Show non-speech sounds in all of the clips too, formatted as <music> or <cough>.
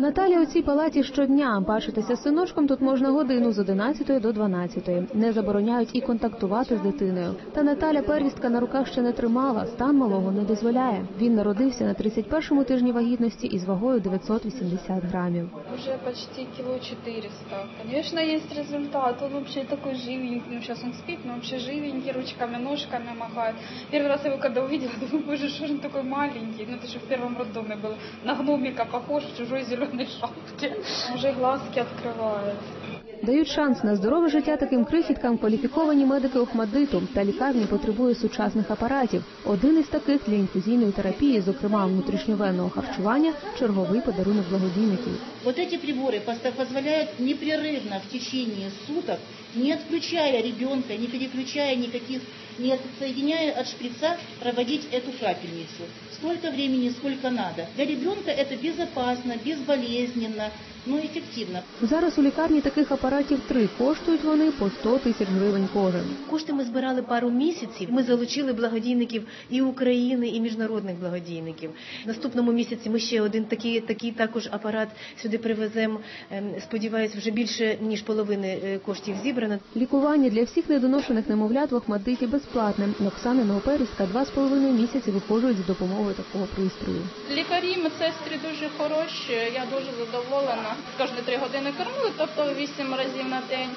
Наталя у цій палаті щодня. Бачитися з синочком тут можна годину з 11 до 12. Не забороняють і контактувати з дитиною. Та Наталя первістка на руках ще не тримала. Стан малого не дозволяє. Він народився на 31-му тижні вагітності із вагою 980 грамів. Уже почти кило 400. Конечно, есть результат. Он вообще такой живенький. Ну, сейчас он спит, но вообще живенький, ручками, ножками махает. Первый раз я его когда увидела, <laughs> думаю, боже, что же он такой маленький. Ну, это же в первом роддоме был. На гномика похож в чужой зеленой шапке. Уже глазки открывает. Дають шанс на здорове життя таким крихіткам кваліфіковані медики Охмаддиту та лікарні потребує сучасних апаратів. Один із таких для інфузійної терапії, зокрема внутрішньовенного харчування, черговий подарунок благодійників. Вот эти приборы поста- позволяют непрерывно в течение суток, не отключая ребенка, не переключая никаких, не отсоединяя от шприца, проводить эту капельницу. Столько времени, сколько надо. Для ребенка это безопасно, безболезненно, но эффективно. Зараз у лікарні таких апаратів три коштують вони по 100 тисяч гривень кожен. Кошти ми збирали пару місяців. Ми залучили благодійників і України, і міжнародних благодійників. В наступному місяці ми ще один такий, такий також апарат сюди привеземо. Ем, Сподіваюсь, вже більше ніж половини е, коштів зібрано. Лікування для всіх недоношених немовлят в Охмадиті безплатне. Оксани Новоперська два з половиною місяці виходжують з допомогою такого пристрою. Лікарі, медсестри дуже хороші, я дуже задоволена. Кожні три години кормили, тобто вісім разів на день.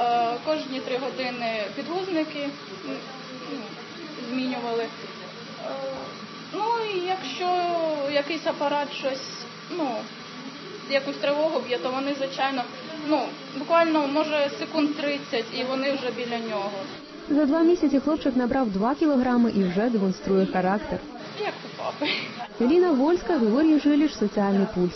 Е, Кожні три години підгузники ну, змінювали. Е, Ну і якщо якийсь апарат щось, ну, якусь тривогу б'є, то вони, звичайно, ну, буквально може секунд 30 і вони вже біля нього. За два місяці хлопчик набрав 2 кілограми і вже демонструє характер. Як у папи. Еліна Вольська, Григорій Жиліш, Соціальний пульс.